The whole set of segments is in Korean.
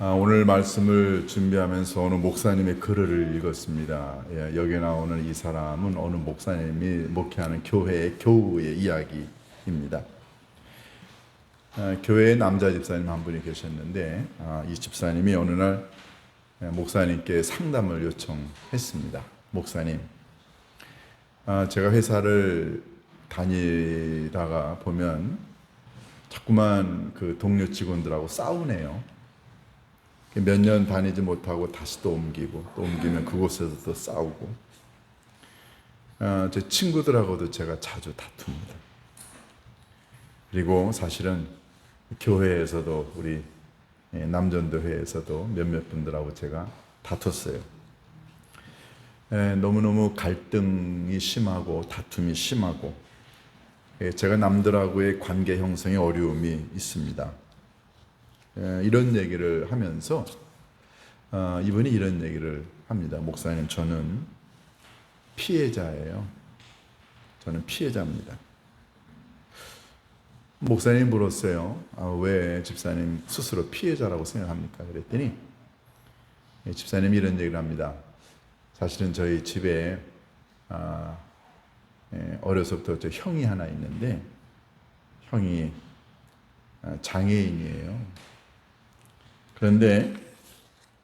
아, 오늘 말씀을 준비하면서 어느 목사님의 글을 읽었습니다. 예, 여기 나오는 이 사람은 어느 목사님이 목회하는 교회의 교우의 이야기입니다. 아, 교회에 남자 집사님 한 분이 계셨는데 아, 이 집사님이 어느 날 예, 목사님께 상담을 요청했습니다. 목사님, 아, 제가 회사를 다니다가 보면 자꾸만 그 동료 직원들하고 싸우네요. 몇 년 다니지 못하고 다시 또 옮기고 또 옮기면 그곳에서 또 싸우고 아, 제 친구들하고도 제가 자주 다툽니다. 그리고 사실은 교회에서도 우리 예, 남전도회에서도 몇몇 분들하고 제가 다퉜어요. 예, 너무너무 갈등이 심하고 다툼이 심하고 예, 제가 남들하고의 관계 형성에 어려움이 있습니다. 예, 이런 얘기를 하면서 어, 이분이 이런 얘기를 합니다. 목사님, 저는 피해자예요. 저는 피해자입니다. 목사님 물었어요. 아, 왜 집사님 스스로 피해자라고 생각합니까? 그랬더니 예, 집사님이 이런 얘기를 합니다. 사실은 저희 집에 아, 예, 어려서부터 저 형이 하나 있는데 형이 아, 장애인이에요. 그런데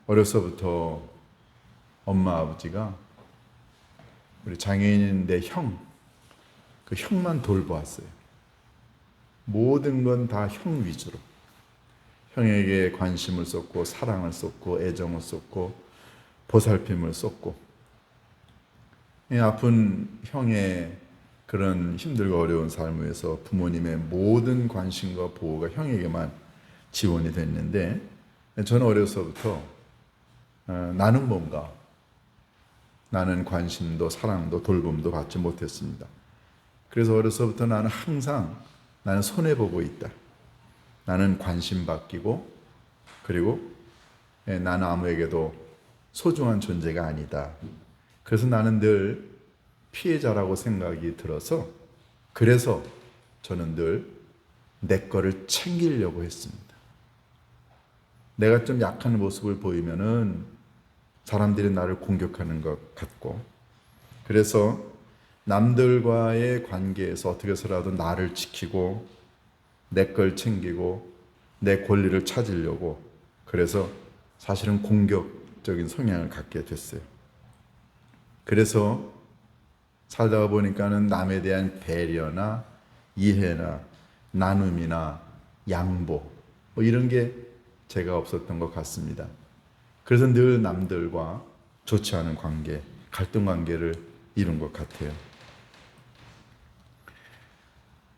어려서부터 엄마 아버지가 우리 장애인인 내 형, 그 형만 돌보았어요. 모든 건 다 형 위주로. 형에게 관심을 쏟고 사랑을 쏟고 애정을 쏟고 보살핌을 쏟고 이 아픈 형의 그런 힘들고 어려운 삶에서 부모님의 모든 관심과 보호가 형에게만 지원이 됐는데 저는 어려서부터 어, 나는 뭔가 나는 관심도 사랑도 돌봄도 받지 못했습니다. 그래서 어려서부터 나는 항상 나는 손해 보고 있다. 나는 관심 받기고 그리고 예, 나는 아무에게도 소중한 존재가 아니다. 그래서 나는 늘 피해자라고 생각이 들어서 그래서 저는 늘 내 거를 챙기려고 했습니다. 내가 좀 약한 모습을 보이면은 사람들이 나를 공격하는 것 같고 그래서 남들과의 관계에서 어떻게 해서라도 나를 지키고 내 걸 챙기고 내 권리를 찾으려고 그래서 사실은 공격적인 성향을 갖게 됐어요. 그래서 살다가 보니까는 남에 대한 배려나 이해나 나눔이나 양보 뭐 이런 게 제가 없었던 것 같습니다. 그래서 늘 남들과 좋지 않은 관계, 갈등 관계를 이룬 것 같아요.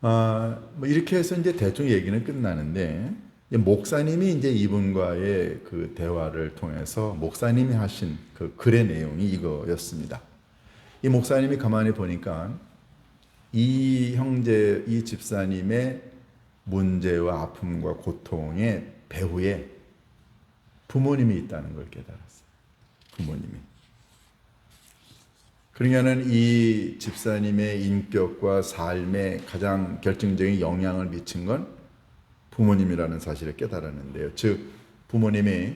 아, 뭐 이렇게 해서 이제 대충 얘기는 끝나는데 목사님이 이제 이분과의 그 대화를 통해서 목사님이 하신 그 글의 내용이 이거였습니다. 이 목사님이 가만히 보니까 이 형제, 이 집사님의 문제와 아픔과 고통의 배후에 부모님이 있다는 걸 깨달았어요. 부모님이. 그러냐는 이 집사님의 인격과 삶에 가장 결정적인 영향을 미친 건 부모님이라는 사실을 깨달았는데요. 즉 부모님이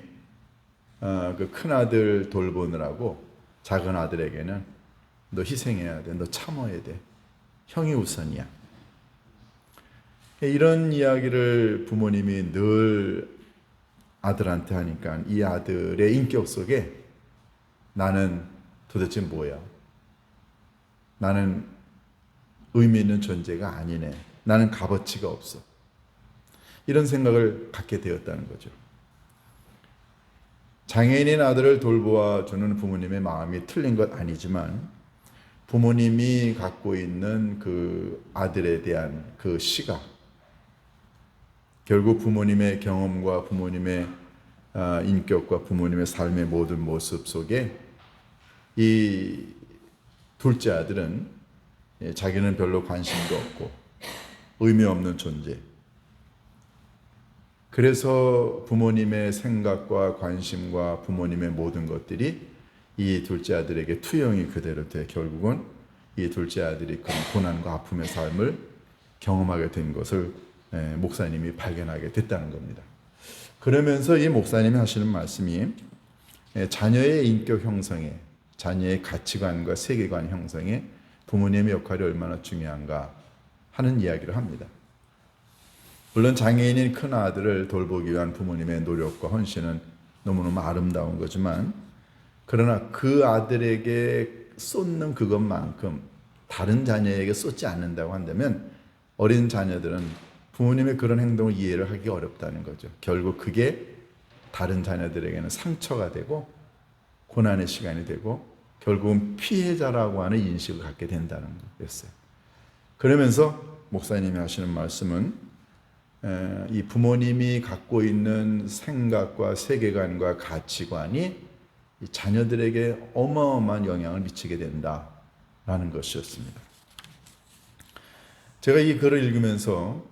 어, 그 큰아들 돌보느라고 작은 아들에게는 너 희생해야 돼. 너 참아야 돼. 형이 우선이야. 이런 이야기를 부모님이 늘 아들한테 하니까 이 아들의 인격 속에 나는 도대체 뭐야? 나는 의미 있는 존재가 아니네. 나는 값어치가 없어. 이런 생각을 갖게 되었다는 거죠. 장애인인 아들을 돌보아 주는 부모님의 마음이 틀린 것 아니지만 부모님이 갖고 있는 그 아들에 대한 그 시각, 결국 부모님의 경험과 부모님의 아, 인격과 부모님의 삶의 모든 모습 속에 이 둘째 아들은 예, 자기는 별로 관심도 없고 의미 없는 존재. 그래서 부모님의 생각과 관심과 부모님의 모든 것들이 이 둘째 아들에게 투영이 그대로 돼 결국은 이 둘째 아들이 그 고난과 아픔의 삶을 경험하게 된 것을 예, 목사님이 발견하게 됐다는 겁니다. 그러면서 이 목사님이 하시는 말씀이 예, 자녀의 인격 형성에, 자녀의 가치관과 세계관 형성에 부모님의 역할이 얼마나 중요한가 하는 이야기를 합니다. 물론 장애인인 큰 아들을 돌보기 위한 부모님의 노력과 헌신은 너무너무 아름다운 거지만 그러나 그 아들에게 쏟는 그것만큼 다른 자녀에게 쏟지 않는다고 한다면 어린 자녀들은 부모님의 그런 행동을 이해를 하기 어렵다는 거죠. 결국 그게 다른 자녀들에게는 상처가 되고 고난의 시간이 되고 결국은 피해자라고 하는 인식을 갖게 된다는 거였어요. 그러면서 목사님이 하시는 말씀은 에, 이 부모님이 갖고 있는 생각과 세계관과 가치관이 이 자녀들에게 어마어마한 영향을 미치게 된다라는 것이었습니다. 제가 이 글을 읽으면서 아,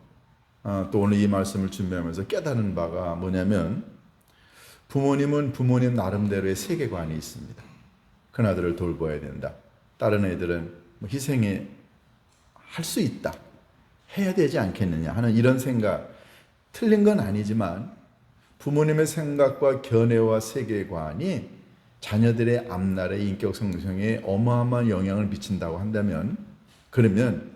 또 오늘 이 말씀을 준비하면서 깨달은 바가 뭐냐면 부모님은 부모님 나름대로의 세계관이 있습니다. 큰 아들을 돌봐야 된다. 다른 애들은 뭐 희생에 할수 있다. 해야 되지 않겠느냐 하는 이런 생각. 틀린 건 아니지만 부모님의 생각과 견해와 세계관이 자녀들의 앞날의 인격 성장에 어마어마한 영향을 미친다고 한다면 그러면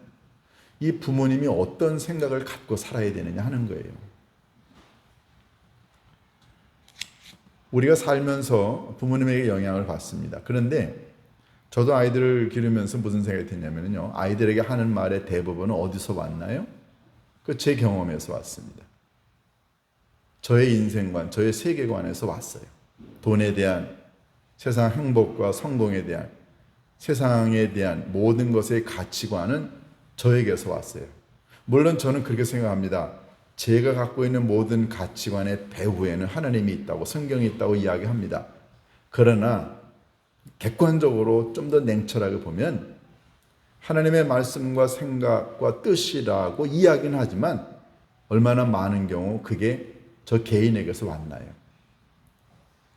이 부모님이 어떤 생각을 갖고 살아야 되느냐 하는 거예요. 우리가 살면서 부모님에게 영향을 받습니다. 그런데 저도 아이들을 기르면서 무슨 생각이 드냐면요. 아이들에게 하는 말의 대부분은 어디서 왔나요? 그 제 경험에서 왔습니다. 저의 인생관, 저의 세계관에서 왔어요. 돈에 대한 세상 행복과 성공에 대한 세상에 대한 모든 것의 가치관은 저에게서 왔어요. 물론 저는 그렇게 생각합니다. 제가 갖고 있는 모든 가치관의 배후에는 하나님이 있다고 성경이 있다고 이야기합니다. 그러나 객관적으로 좀 더 냉철하게 보면 하나님의 말씀과 생각과 뜻이라고 이야기는 하지만 얼마나 많은 경우 그게 저 개인에게서 왔나요?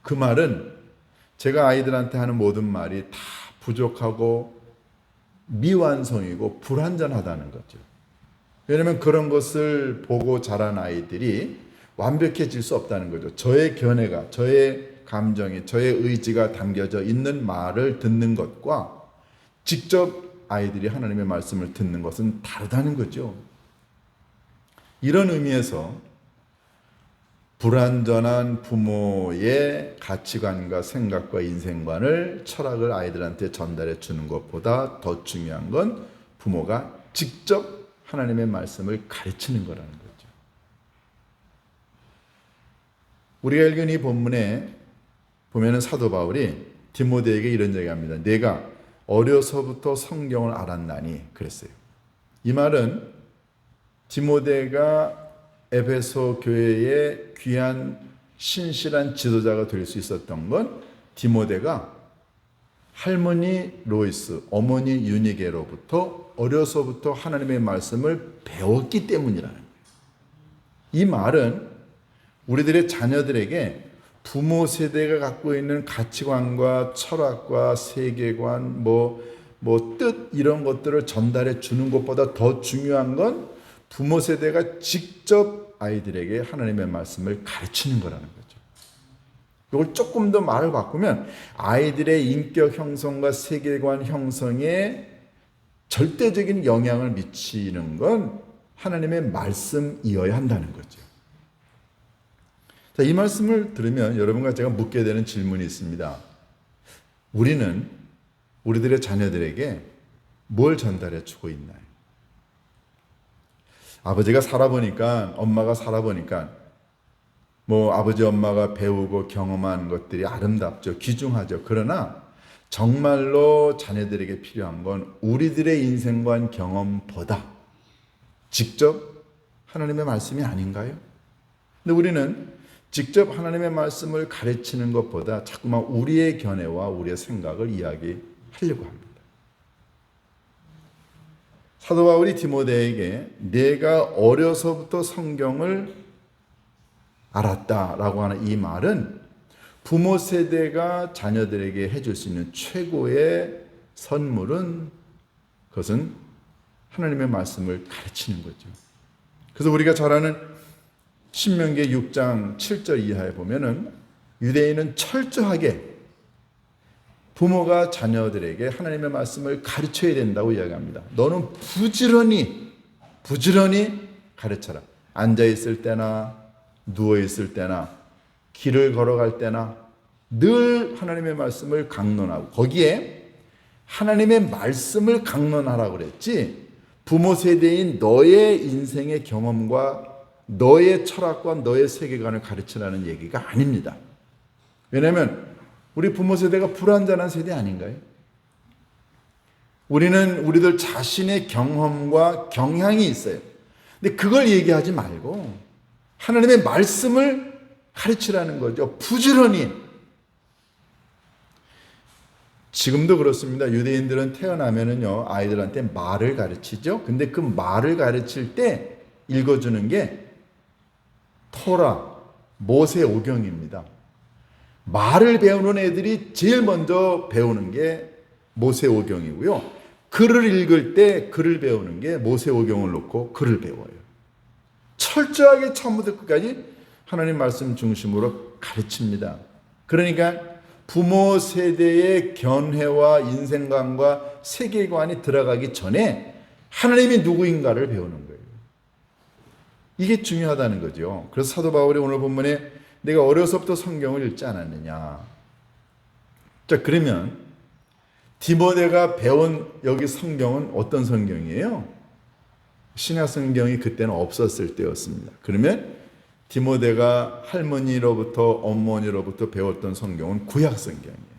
그 말은 제가 아이들한테 하는 모든 말이 다 부족하고 미완성이고 불완전하다는 거죠. 왜냐하면 그런 것을 보고 자란 아이들이 완벽해질 수 없다는 거죠. 저의 견해가, 저의 감정이, 저의 의지가 담겨져 있는 말을 듣는 것과 직접 아이들이 하나님의 말씀을 듣는 것은 다르다는 거죠. 이런 의미에서 불완전한 부모의 가치관과 생각과 인생관을 철학을 아이들한테 전달해 주는 것보다 더 중요한 건 부모가 직접 하나님의 말씀을 가르치는 거라는 거죠. 우리가 읽은 이 본문에 보면은 사도 바울이 디모데에게 이런 얘기합니다. 내가 어려서부터 성경을 알았나니 그랬어요. 이 말은 디모데가 에베소 교회의 귀한 신실한 지도자가 될 수 있었던 건 디모데가 할머니 로이스, 어머니 유니게로부터 어려서부터 하나님의 말씀을 배웠기 때문이라는 거예요. 이 말은 우리들의 자녀들에게 부모 세대가 갖고 있는 가치관과 철학과 세계관, 뭐, 뭐, 뜻, 이런 것들을 전달해 주는 것보다 더 중요한 건 부모 세대가 직접 아이들에게 하나님의 말씀을 가르치는 거라는 거죠. 이걸 조금 더 말을 바꾸면 아이들의 인격 형성과 세계관 형성에 절대적인 영향을 미치는 건 하나님의 말씀이어야 한다는 거죠. 자, 이 말씀을 들으면 여러분과 제가 묻게 되는 질문이 있습니다. 우리는 우리들의 자녀들에게 뭘 전달해 주고 있나요? 아버지가 살아보니까, 엄마가 살아보니까, 뭐 아버지 엄마가 배우고 경험한 것들이 아름답죠. 귀중하죠. 그러나 정말로 자녀들에게 필요한 건 우리들의 인생관 경험보다 직접 하나님의 말씀이 아닌가요? 근데 우리는 직접 하나님의 말씀을 가르치는 것보다 자꾸만 우리의 견해와 우리의 생각을 이야기하려고 합니다. 사도 바울이 디모데에게 내가 어려서부터 성경을 알았다라고 하는 이 말은 부모 세대가 자녀들에게 해줄 수 있는 최고의 선물은 그것은 하나님의 말씀을 가르치는 거죠. 그래서 우리가 잘 아는 신명기 6장 7절 이하에 보면은 유대인은 철저하게 부모가 자녀들에게 하나님의 말씀을 가르쳐야 된다고 이야기합니다. 너는 부지런히 부지런히 가르쳐라. 앉아 있을 때나 누워 있을 때나 길을 걸어갈 때나 늘 하나님의 말씀을 강론하고 거기에 하나님의 말씀을 강론하라고 그랬지 부모 세대인 너의 인생의 경험과 너의 철학과 너의 세계관을 가르치라는 얘기가 아닙니다. 왜냐하면 우리 부모 세대가 불완전한 세대 아닌가요? 우리는 우리들 자신의 경험과 경향이 있어요. 근데 그걸 얘기하지 말고 하나님의 말씀을 가르치라는 거죠. 부지런히. 지금도 그렇습니다. 유대인들은 태어나면은요, 아이들한테 말을 가르치죠. 근데 그 말을 가르칠 때 읽어주는 게 토라, 모세 오경입니다. 말을 배우는 애들이 제일 먼저 배우는 게 모세 오경이고요. 글을 읽을 때 글을 배우는 게 모세 오경을 놓고 글을 배워요. 철저하게 처음부터 끝까지 하나님 말씀 중심으로 가르칩니다. 그러니까 부모 세대의 견해와 인생관과 세계관이 들어가기 전에 하나님이 누구인가를 배우는 거예요. 이게 중요하다는 거죠. 그래서 사도 바울이 오늘 본문에 내가 어려서부터 성경을 읽지 않았느냐. 자, 그러면 디모데가 배운 여기 성경은 어떤 성경이에요? 신약 성경이 그때는 없었을 때였습니다. 그러면 디모데가 할머니로부터 어머니로부터 배웠던 성경은 구약 성경이에요.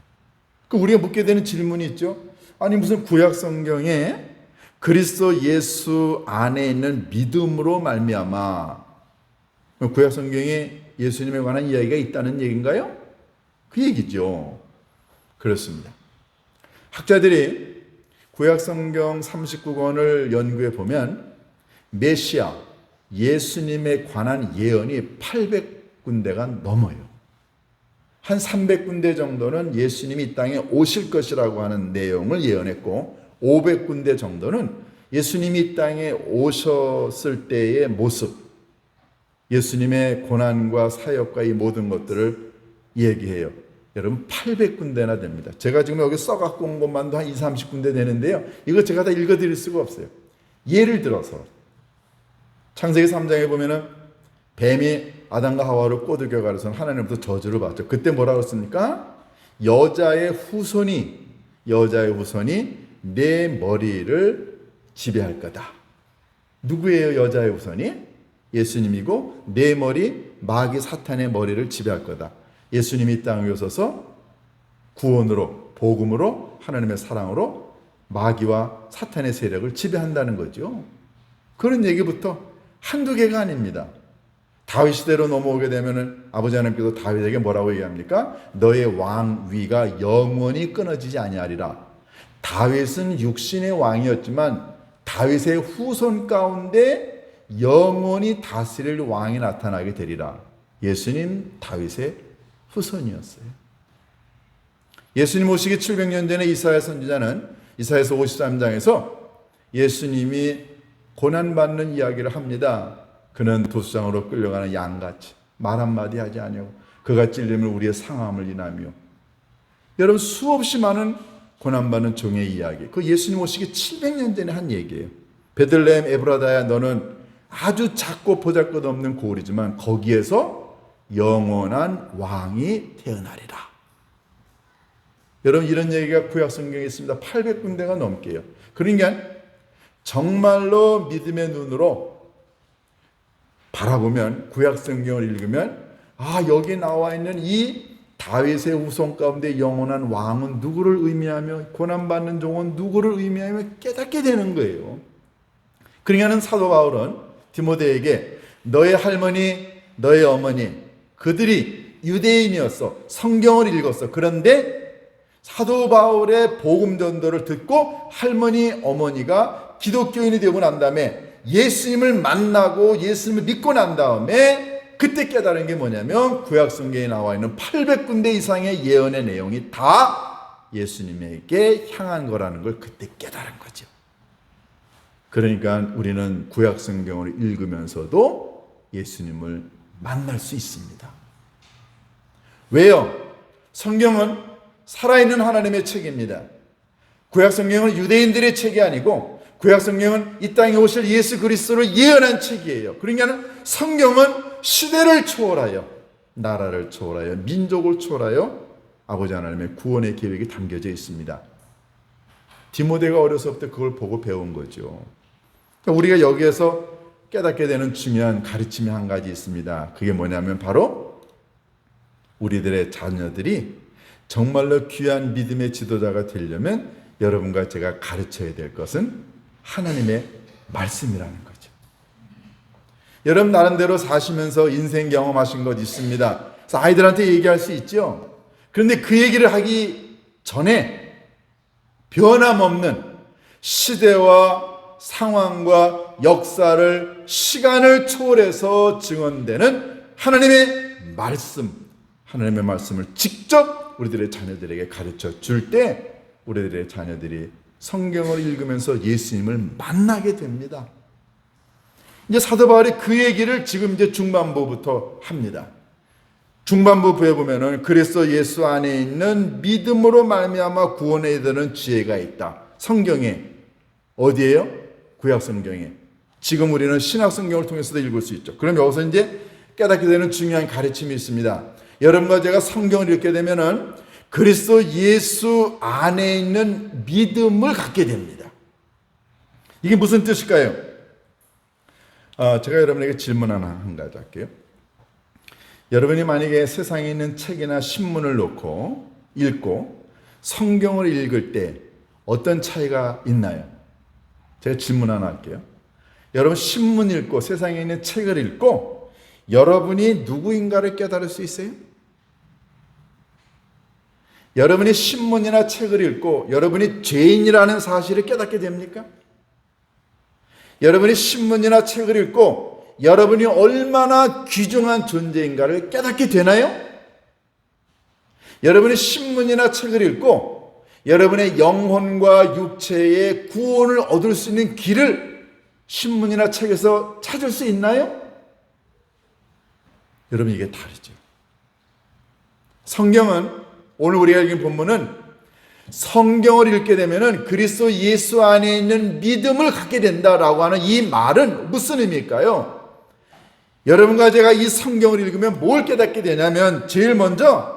그 우리가 묻게 되는 질문이 있죠. 아니 무슨 구약 성경에 그리스도 예수 안에 있는 믿음으로 말미암아 구약 성경에 예수님에 관한 이야기가 있다는 얘기인가요? 그 얘기죠. 그렇습니다. 학자들이 구약 성경 39권을 연구해 보면 메시아 예수님에 관한 예언이 800군데가 넘어요. 한 300군데 정도는 예수님이 이 땅에 오실 것이라고 하는 내용을 예언했고 500군데 정도는 예수님이 이 땅에 오셨을 때의 모습, 예수님의 고난과 사역과 이 모든 것들을 얘기해요. 여러분 800군데나 됩니다. 제가 지금 여기 써갖고 온 것만도 한 2, 30군데 되는데요. 이거 제가 다 읽어드릴 수가 없어요. 예를 들어서 창세기 3장에 보면은 뱀이 아담과 하와를 꼬드겨 가려서 하나님부터 저주를 받죠. 그때 뭐라고 했습니까? 여자의 후손이 여자의 후손이 내 머리를 지배할 거다. 누구예요? 여자의 후손이? 예수님이고 내 머리 마귀 사탄의 머리를 지배할 거다. 예수님이 땅에 오셔서 구원으로 복음으로 하나님의 사랑으로 마귀와 사탄의 세력을 지배한다는 거죠. 그런 얘기부터 한두 개가 아닙니다. 다윗 시대로 넘어오게 되면은 아버지 하나님께서 다윗에게 뭐라고 얘기합니까? 너의 왕 위가 영원히 끊어지지 아니하리라. 다윗은 육신의 왕이었지만 다윗의 후손 가운데 영원히 다스릴 왕이 나타나게 되리라. 예수님 다윗의 후손이었어요. 예수님 오시기 700년 전에 이사야 선지자는 이사야서 53장에서 예수님이 고난받는 이야기를 합니다. 그는 도수장으로 끌려가는 양같이 말 한마디 하지 아니하고 그가 찔림을 우리의 상함을 인하며 여러분 수없이 많은 고난받는 종의 이야기 그 예수님 오시기 700년 전에 한 얘기예요. 베들레헴 에브라다야 너는 아주 작고 보잘것없는 고을이지만 거기에서 영원한 왕이 태어나리라. 여러분 이런 얘기가 구약 성경에 있습니다. 800군데가 넘게요. 그러니까 정말로 믿음의 눈으로 바라보면 구약 성경을 읽으면 아 여기 나와 있는 이 다윗의 후손 가운데 영원한 왕은 누구를 의미하며 고난받는 종은 누구를 의미하며 깨닫게 되는 거예요. 그러니까는 사도 바울은 디모데에게 너의 할머니, 너의 어머니 그들이 유대인이었어. 성경을 읽었어. 그런데 사도 바울의 복음 전도를 듣고 할머니, 어머니가 기독교인이 되고 난 다음에 예수님을 만나고 예수님을 믿고 난 다음에 그때 깨달은 게 뭐냐면 구약 성경에 나와 있는 800군데 이상의 예언의 내용이 다 예수님에게 향한 거라는 걸 그때 깨달은 거죠. 그러니까 우리는 구약 성경을 읽으면서도 예수님을 만날 수 있습니다. 왜요? 성경은 살아있는 하나님의 책입니다. 구약 성경은 유대인들의 책이 아니고 구약 성경은 이 땅에 오실 예수 그리스도를 예언한 책이에요. 그러니까 성경은 시대를 초월하여 나라를 초월하여 민족을 초월하여 아버지 하나님의 구원의 계획이 담겨져 있습니다. 디모데가 어려서부터 그걸 보고 배운 거죠. 그러니까 우리가 여기에서 깨닫게 되는 중요한 가르침이 한 가지 있습니다. 그게 뭐냐면 바로 우리들의 자녀들이 정말로 귀한 믿음의 지도자가 되려면 여러분과 제가 가르쳐야 될 것은 하나님의 말씀이라는 거죠. 여러분 나름대로 사시면서 인생 경험하신 것 있습니다. 그래서 아이들한테 얘기할 수 있죠. 그런데 그 얘기를 하기 전에 변함없는 시대와 상황과 역사를 시간을 초월해서 증언되는 하나님의 말씀, 하나님의 말씀을 직접 우리들의 자녀들에게 가르쳐 줄 때 우리들의 자녀들이 성경을 읽으면서 예수님을 만나게 됩니다. 이제 사도 바울이 그 얘기를 지금 이제 중반부부터 합니다. 중반부에 보면은 그리스도 예수 안에 있는 믿음으로 말미암아 구원에 이르는 지혜가 있다. 성경에 어디에요? 구약 성경에. 지금 우리는 신약 성경을 통해서도 읽을 수 있죠. 그럼 여기서 이제 깨닫게 되는 중요한 가르침이 있습니다. 여러분과 제가 성경을 읽게 되면은 그리스도 예수 안에 있는 믿음을 갖게 됩니다. 이게 무슨 뜻일까요? 아, 제가 여러분에게 질문 하나 한 가지 할게요. 여러분이 만약에 세상에 있는 책이나 신문을 놓고 읽고 성경을 읽을 때 어떤 차이가 있나요? 제가 질문 하나 할게요. 여러분 신문 읽고 세상에 있는 책을 읽고 여러분이 누구인가를 깨달을 수 있어요? 여러분이 신문이나 책을 읽고 여러분이 죄인이라는 사실을 깨닫게 됩니까? 여러분이 신문이나 책을 읽고 여러분이 얼마나 귀중한 존재인가를 깨닫게 되나요? 여러분이 신문이나 책을 읽고 여러분의 영혼과 육체의 구원을 얻을 수 있는 길을 신문이나 책에서 찾을 수 있나요? 여러분 이게 다르죠. 성경은 오늘 우리가 읽은 본문은 성경을 읽게 되면은 그리스도 예수 안에 있는 믿음을 갖게 된다라고 하는 이 말은 무슨 의미일까요? 여러분과 제가 이 성경을 읽으면 뭘 깨닫게 되냐면 제일 먼저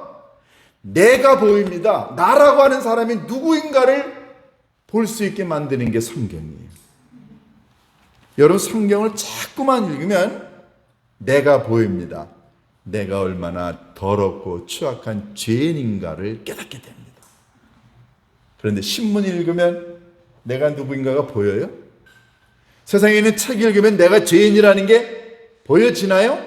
내가 보입니다. 나라고 하는 사람이 누구인가를 볼 수 있게 만드는 게 성경이에요. 여러분 성경을 자꾸만 읽으면 내가 보입니다. 내가 얼마나 더럽고 추악한 죄인인가를 깨닫게 됩니다. 그런데 신문 읽으면 내가 누구인가가 보여요? 세상에 있는 책 읽으면 내가 죄인이라는 게 보여지나요?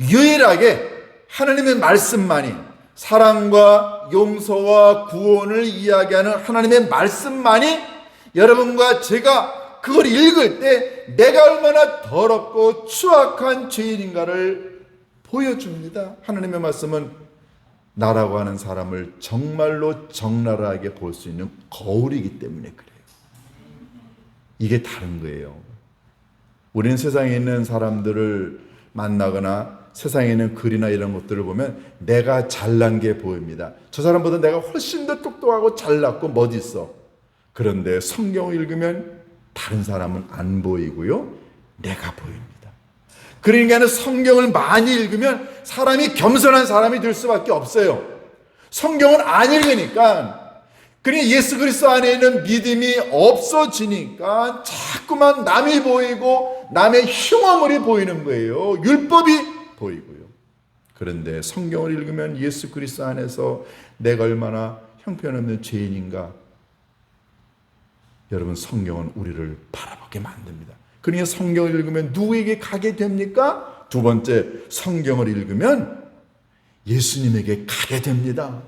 유일하게 하나님의 말씀만이 사랑과 용서와 구원을 이야기하는 하나님의 말씀만이 여러분과 제가 그걸 읽을 때 내가 얼마나 더럽고 추악한 죄인인가를 보여줍니다. 하나님의 말씀은 나라고 하는 사람을 정말로 적나라하게 볼 수 있는 거울이기 때문에 그래요. 이게 다른 거예요. 우리는 세상에 있는 사람들을 만나거나 세상에 있는 글이나 이런 것들을 보면 내가 잘난 게 보입니다. 저 사람보다 내가 훨씬 더 똑똑하고 잘났고 멋있어. 그런데 성경을 읽으면 다른 사람은 안 보이고요. 내가 보입니다. 그러니까 성경을 많이 읽으면 사람이 겸손한 사람이 될 수밖에 없어요. 성경을 안 읽으니까 그러니 예수 그리스도 안에 있는 믿음이 없어지니까 자꾸만 남이 보이고 남의 흉어물이 보이는 거예요. 율법이 보이고요. 그런데 성경을 읽으면 예수 그리스도 안에서 내가 얼마나 형편없는 죄인인가 여러분 성경은 우리를 바라보게 만듭니다. 그러니까 성경을 읽으면 누구에게 가게 됩니까? 두 번째, 성경을 읽으면 예수님에게 가게 됩니다.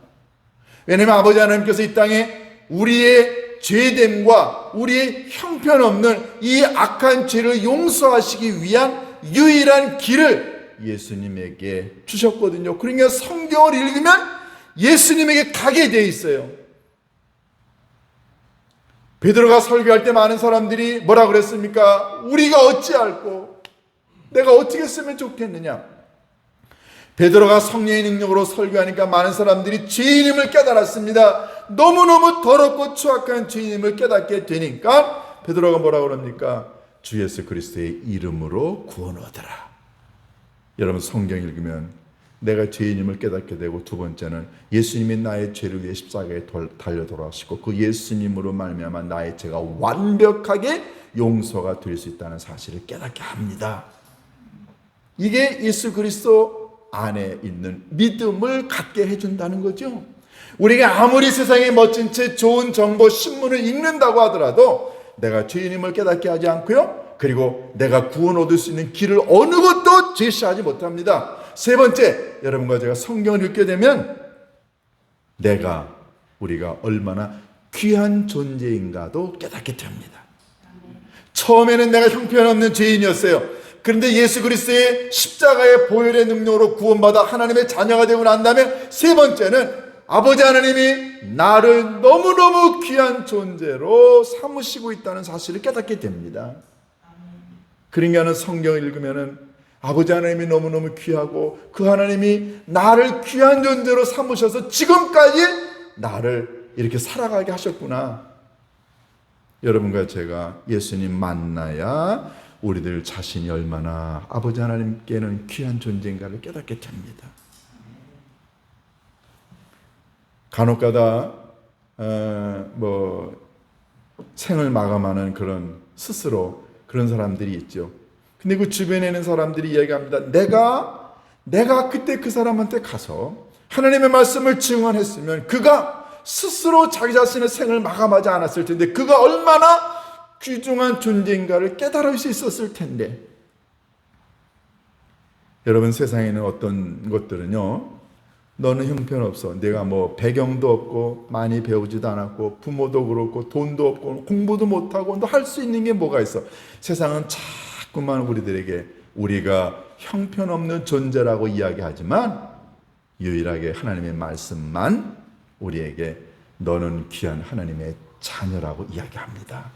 왜냐하면 아버지 하나님께서 이 땅에 우리의 죄됨과 우리의 형편없는 이 악한 죄를 용서하시기 위한 유일한 길을 예수님에게 주셨거든요. 그러니까 성경을 읽으면 예수님에게 가게 돼 있어요. 베드로가 설교할 때 많은 사람들이 뭐라 그랬습니까? 우리가 어찌할꼬? 내가 어떻게 쓰면 좋겠느냐? 베드로가 성령의 능력으로 설교하니까 많은 사람들이 죄인임을 깨달았습니다. 너무너무 더럽고 추악한 죄인임을 깨닫게 되니까 베드로가 뭐라 그럽니까? 주 예수 그리스도의 이름으로 구원 얻으라. 여러분 성경 읽으면 내가 죄인임을 깨닫게 되고 두 번째는 예수님이 나의 죄를 위해 십자가에 돌- 달려 돌아가시고 그 예수님으로 말미암아 나의 죄가 완벽하게 용서가 될 수 있다는 사실을 깨닫게 합니다. 이게 예수 그리스도 안에 있는 믿음을 갖게 해준다는 거죠. 우리가 아무리 세상에 멋진 채 좋은 정보 신문을 읽는다고 하더라도 내가 죄인임을 깨닫게 하지 않고요. 그리고 내가 구원 얻을 수 있는 길을 어느 것도 제시하지 못합니다. 세 번째, 여러분과 제가 성경을 읽게 되면 내가 우리가 얼마나 귀한 존재인가도 깨닫게 됩니다. 처음에는 내가 형편없는 죄인이었어요. 그런데 예수 그리스도의 십자가의 보혈의 능력으로 구원받아 하나님의 자녀가 되고 난 다음에 세 번째는 아버지 하나님이 나를 너무너무 귀한 존재로 삼으시고 있다는 사실을 깨닫게 됩니다. 그러니까는 성경을 읽으면은 아버지 하나님이 너무너무 귀하고 그 하나님이 나를 귀한 존재로 삼으셔서 지금까지 나를 이렇게 살아가게 하셨구나. 여러분과 제가 예수님 만나야 우리들 자신이 얼마나 아버지 하나님께는 귀한 존재인가를 깨닫게 됩니다. 간혹가다 어, 뭐 생을 마감하는 그런 스스로 그런 사람들이 있죠. 근데 그 주변에 있는 사람들이 이야기합니다. 내가 내가 그때 그 사람한테 가서 하나님의 말씀을 증언했으면 그가 스스로 자기 자신의 생을 마감하지 않았을 텐데 그가 얼마나 귀중한 존재인가를 깨달을 수 있었을 텐데. 여러분 세상에는 어떤 것들은요 너는 형편없어. 내가 뭐 배경도 없고 많이 배우지도 않았고 부모도 그렇고 돈도 없고 공부도 못하고 너 할 수 있는 게 뭐가 있어? 세상은 자꾸만 우리들에게 우리가 형편없는 존재라고 이야기하지만 유일하게 하나님의 말씀만 우리에게 너는 귀한 하나님의 자녀라고 이야기합니다.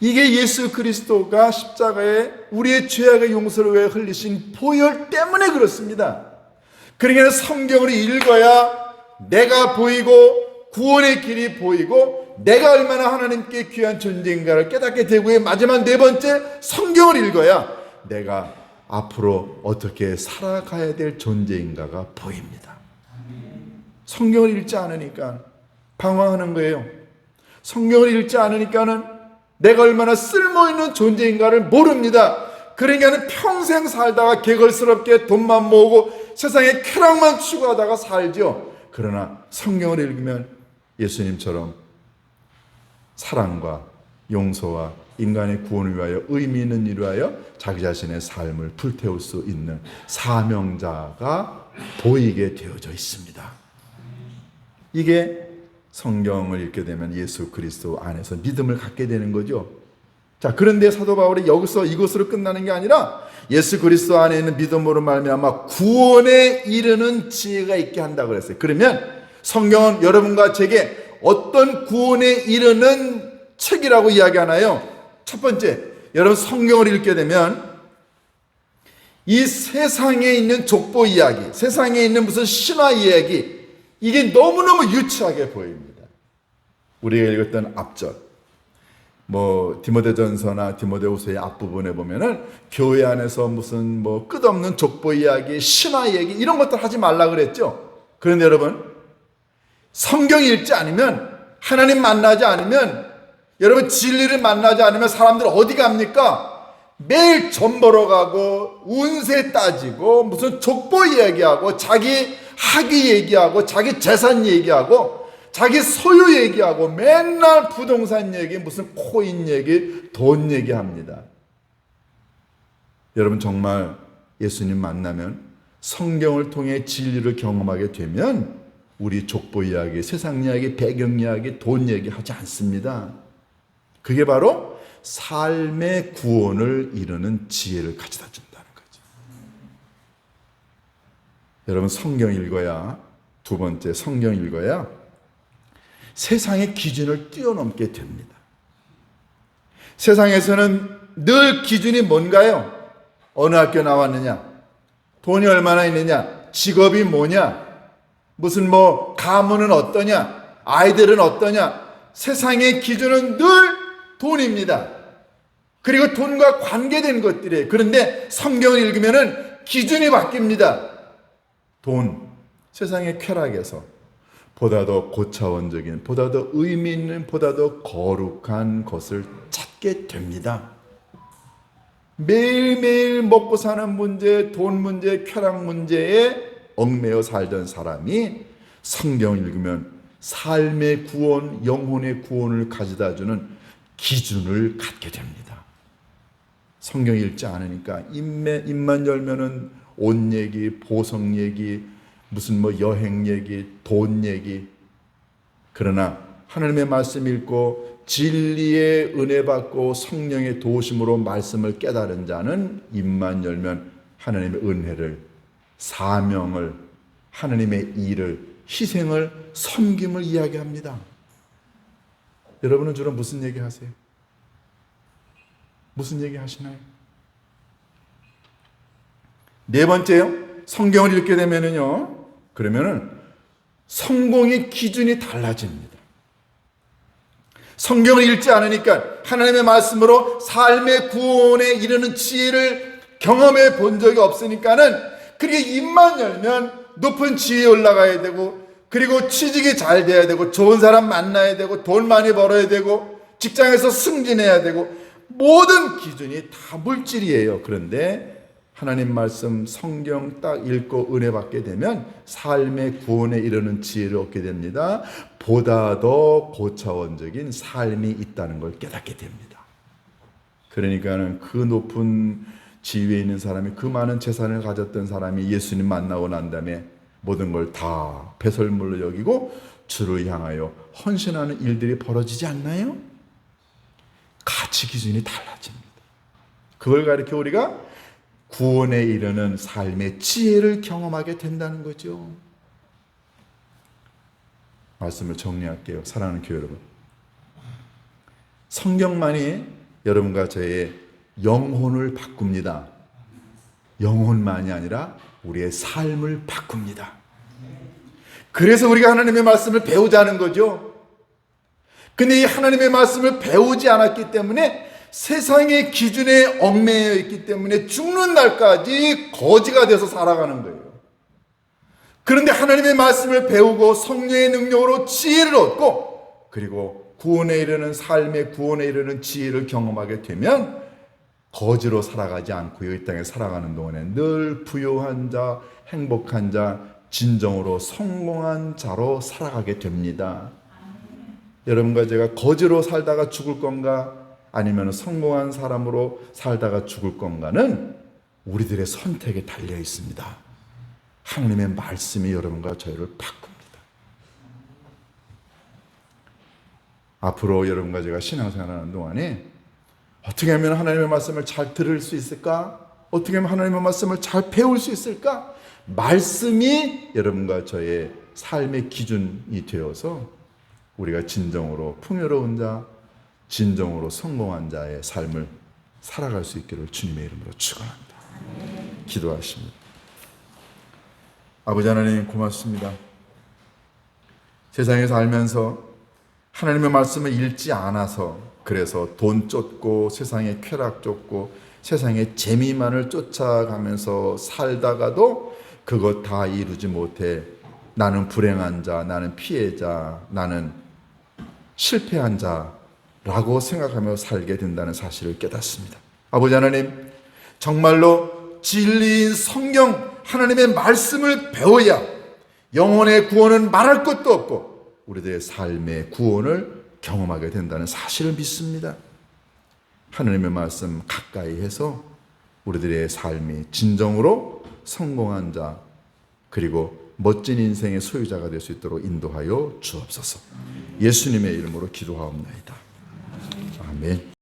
이게 예수 그리스도가 십자가에 우리의 죄악의 용서를 위해 흘리신 보혈 때문에 그렇습니다. 그러니까 성경을 읽어야 내가 보이고 구원의 길이 보이고 내가 얼마나 하나님께 귀한 존재인가를 깨닫게 되고의 마지막 네 번째 성경을 읽어야 내가 앞으로 어떻게 살아가야 될 존재인가가 보입니다. 성경을 읽지 않으니까 방황하는 거예요. 성경을 읽지 않으니까는 내가 얼마나 쓸모있는 존재인가를 모릅니다. 그러니까는 평생 살다가 개걸스럽게 돈만 모으고 세상에 쾌락만 추구하다가 살죠. 그러나 성경을 읽으면 예수님처럼 사랑과 용서와 인간의 구원을 위하여 의미 있는 일을 위하여 자기 자신의 삶을 불태울 수 있는 사명자가 보이게 되어져 있습니다. 이게 성경을 읽게 되면 예수 그리스도 안에서 믿음을 갖게 되는 거죠. 자, 그런데 사도 바울이 여기서 이것으로 끝나는 게 아니라 예수 그리스도 안에 있는 믿음으로 말미암아 구원에 이르는 지혜가 있게 한다 그랬어요. 그러면 성경은 여러분과 제게 어떤 구원에 이르는 책이라고 이야기하나요? 첫 번째, 여러분 성경을 읽게 되면 이 세상에 있는 족보 이야기, 세상에 있는 무슨 신화 이야기, 이게 너무너무 유치하게 보입니다. 우리가 읽었던 앞절, 뭐 디모데전서나 디모데후서의 앞부분에 보면은 교회 안에서 무슨 뭐 끝없는 족보 이야기, 신화 얘기 이런 것들 하지 말라 그랬죠. 그런데 여러분 성경 읽지 않으면 하나님 만나지 않으면 여러분 진리를 만나지 않으면 사람들 어디 갑니까? 매일 점 보러 가고 운세 따지고 무슨 족보 얘기하고 자기 학위 얘기하고 자기 재산 얘기하고 자기 소유 얘기하고 맨날 부동산 얘기 무슨 코인 얘기 돈 얘기합니다. 여러분 정말 예수님 만나면 성경을 통해 진리를 경험하게 되면 우리 족보 이야기, 세상 이야기, 배경 이야기, 돈 얘기 하지 않습니다. 그게 바로 삶의 구원을 이루는 지혜를 가져다 준다는 거죠. 여러분 성경 읽어야 두 번째 성경 읽어야 세상의 기준을 뛰어넘게 됩니다. 세상에서는 늘 기준이 뭔가요? 어느 학교 나왔느냐? 돈이 얼마나 있느냐? 직업이 뭐냐? 무슨 뭐 가문은 어떠냐? 아이들은 어떠냐? 세상의 기준은 늘 돈입니다. 그리고 돈과 관계된 것들이에요. 그런데 성경을 읽으면은 기준이 바뀝니다. 돈, 세상의 쾌락에서 보다 더 고차원적인, 보다 더 의미 있는, 보다 더 거룩한 것을 찾게 됩니다. 매일매일 먹고 사는 문제, 돈 문제, 쾌락 문제에 얽매여 살던 사람이 성경을 읽으면 삶의 구원, 영혼의 구원을 가져다 주는 기준을 갖게 됩니다. 성경 읽지 않으니까 입매, 입만 열면은 옷 얘기, 보석 얘기, 무슨 뭐 여행 얘기, 돈 얘기. 그러나 하나님의 말씀 읽고 진리의 은혜 받고 성령의 도우심으로 말씀을 깨달은 자는 입만 열면 하나님의 은혜를 사명을 하나님의 일을 희생을 섬김을 이야기합니다. 여러분은 주로 무슨 얘기 하세요? 무슨 얘기 하시나요? 네 번째요. 성경을 읽게 되면은요. 그러면은 성공의 기준이 달라집니다. 성경을 읽지 않으니까 하나님의 말씀으로 삶의 구원에 이르는 지혜를 경험해 본 적이 없으니까는 그렇게 입만 열면 높은 지혜에 올라가야 되고 그리고 취직이 잘 돼야 되고 좋은 사람 만나야 되고 돈 많이 벌어야 되고 직장에서 승진해야 되고 모든 기준이 다 물질이에요. 그런데 하나님 말씀 성경 딱 읽고 은혜 받게 되면 삶의 구원에 이르는 지혜를 얻게 됩니다. 보다 더 고차원적인 삶이 있다는 걸 깨닫게 됩니다. 그러니까는 그 높은 지위에 있는 사람이 그 많은 재산을 가졌던 사람이 예수님 만나고 난 다음에 모든 걸 다 배설물로 여기고 주를 향하여 헌신하는 일들이 벌어지지 않나요? 가치 기준이 달라집니다. 그걸 가리켜 우리가 구원에 이르는 삶의 지혜를 경험하게 된다는 거죠. 말씀을 정리할게요. 사랑하는 교회 여러분. 성경만이 여러분과 저의 영혼을 바꿉니다. 영혼만이 아니라 우리의 삶을 바꿉니다. 그래서 우리가 하나님의 말씀을 배우자는 거죠. 근데 이 하나님의 말씀을 배우지 않았기 때문에 세상의 기준에 얽매여 있기 때문에 죽는 날까지 거지가 돼서 살아가는 거예요. 그런데 하나님의 말씀을 배우고 성령의 능력으로 지혜를 얻고 그리고 구원에 이르는 삶의 구원에 이르는 지혜를 경험하게 되면 거지로 살아가지 않고 이 땅에 살아가는 동안에 늘 부유한 자, 행복한 자, 진정으로 성공한 자로 살아가게 됩니다. 여러분과 제가 거지로 살다가 죽을 건가 아니면 성공한 사람으로 살다가 죽을 건가는 우리들의 선택에 달려 있습니다. 하나님의 말씀이 여러분과 저희를 바꿉니다. 앞으로 여러분과 제가 신앙생활하는 동안에 어떻게 하면 하나님의 말씀을 잘 들을 수 있을까? 어떻게 하면 하나님의 말씀을 잘 배울 수 있을까? 말씀이 여러분과 저의 삶의 기준이 되어서 우리가 진정으로 풍요로운 자, 진정으로 성공한 자의 삶을 살아갈 수 있기를 주님의 이름으로 축원합니다. 기도하십니다. 아버지 하나님 고맙습니다. 세상에 살면서 하나님의 말씀을 읽지 않아서 그래서 돈 쫓고 세상의 쾌락 쫓고 세상의 재미만을 쫓아가면서 살다가도 그것 다 이루지 못해 나는 불행한 자, 나는 피해자, 나는 실패한 자라고 생각하며 살게 된다는 사실을 깨닫습니다. 아버지 하나님, 정말로 진리인 성경 하나님의 말씀을 배워야 영혼의 구원은 말할 것도 없고 우리들의 삶의 구원을 경험하게 된다는 사실을 믿습니다. 하나님의 말씀 가까이 해서 우리들의 삶이 진정으로 성공한 자 그리고 멋진 인생의 소유자가 될 수 있도록 인도하여 주옵소서. 예수님의 이름으로 기도하옵나이다. 아멘.